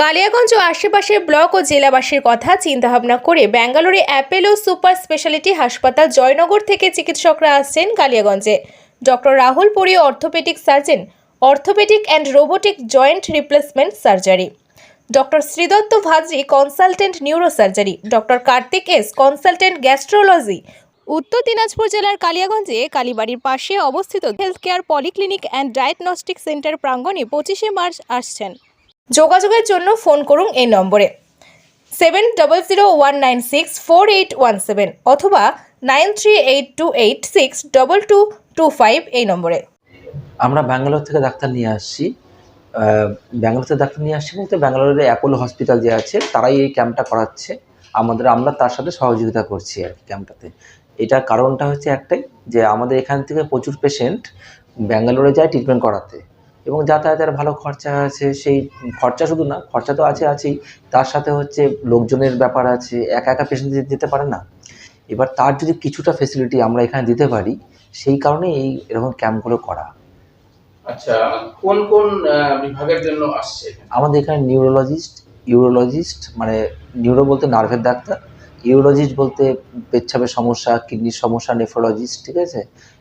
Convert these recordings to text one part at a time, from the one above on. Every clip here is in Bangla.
কালিয়াগঞ্জ ও আশেপাশের ব্লক ও জেলাবাসীর কথা চিন্তাভাবনা করে ব্যাঙ্গালোরে অ্যাপেলো সুপার স্পেশালিটি হাসপাতাল জয়নগর থেকে চিকিৎসকরা আসছেন কালিয়াগঞ্জে। Doctor Rahul Puri, orthopaedic surgeon, orthopaedic and robotic joint replacement surgery. Doctor Sridatta Bhaji consultant neurosurgery. Doctor Kartik S, consultant gastrology. Uttar Dinajpur জেলার কালিয়াগঞ্জে কালীবাড়ির পাশে অবস্থিত health care polyclinic and diagnostic centre প্রাঙ্গণে পঁচিশে মার্চ আসছেন। যোগাযোগের জন্য ফোন করুন এই নম্বরে। Seven double zero one nine six four eight one seven অথবা nine three eight two eight six double two two five এই নম্বরে। আমরা ব্যাঙ্গালোর থেকে ডাক্তার নিয়ে আসছি। ব্যাঙ্গালোর থেকে ডাক্তার নিয়ে আসছি বলতে ব্যাঙ্গালোরের অ্যাপোলো হসপিটাল যে আছে, তারাই এই ক্যাম্পটা করাচ্ছে। আমাদের, আমরা তার সাথে সহযোগিতা করছি আর কি ক্যাম্পটাতে। এটার কারণটা হচ্ছে একটাই যে আমাদের এখান থেকে প্রচুর পেশেন্ট ব্যাঙ্গালোরে যায় ট্রিটমেন্ট করাতে। এবং যাতায়াতের ভালো খরচা আছে সেই খরচা শুধু না খরচা তো আছে আছেই। তার সাথে হচ্ছে লোকজনের ব্যাপার আছে একা একা পেশেন্ট যেতে পারে না। এবার তার যদি কিছুটা ফেসিলিটি আমরা এখানে দিতে পারি সেই কারণে এই এরকম ক্যাম্পগুলো করা। আচ্ছা কোন কোন বিভাগের জন্য আসছে আমাদের এখানে নিউরোলজিস্ট ইউরোলজিস্ট মানে নিউরো বলতে নার্ভের ডাক্তার ইউরোলজিস্ট বলতে পেচ্ছাপের সমস্যা কিডনির সমস্যা নেফ্রোলজিস্ট ঠিক আছে?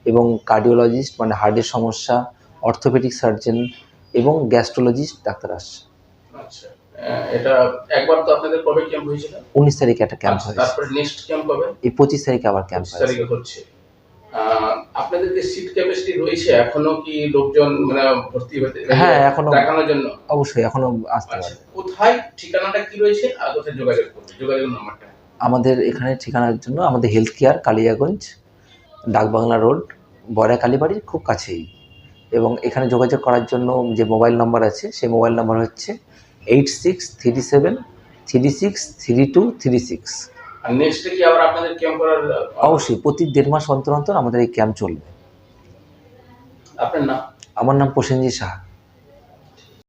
এবং কার্ডিওলজিস্ট মানে হার্টের সমস্যা অর্থোপেডিক সার্জন এবং গ্যাস্ট্রোলজিস্ট ডাক্তার আসছে। আচ্ছা এটা একবার তো আপনাদের কবে ক্যাম্প হয়েছিল? উনিশ তারিখে একটা ক্যাম্প আচ্ছা, হয়েছে। তারপরে নেক্সট ক্যাম্প কবে? এই পঁচিশ তারিখে আবার ক্যাম্প হয়েছে তারিখে হচ্ছে। আহ, আপনাদের যে সিট ক্যাপাসিটি রয়েছে এখনও কি লোকজন মানে ভর্তি হতে হ্যাঁ, এখনো- দেখানোর জন্য? অবশ্যই এখনও আসতে আচ্ছা পারে কোথায় ঠিকানাটা কি রয়েছে? আর কোথায় যোগাযোগ করবে? যোগাযোগ নাম্বারটা। আমাদের এখানে ঠিকানার জন্য আমাদের health care Kaliaganj Dakbangla road Boyra কালীবাড়ির খুব কাছেই। এবং এখানে যোগাযোগ করার জন্য যে মোবাইল নাম্বার আছে সেই মোবাইল নাম্বার হচ্ছে eight six three seven three six three two three six. অবশ্যই প্রতি দেড় মাস অন্তর অন্তর আমাদের এই ক্যাম্প চলবে। আপনার নাম? আমার নাম প্রসেনজিৎ সাহা।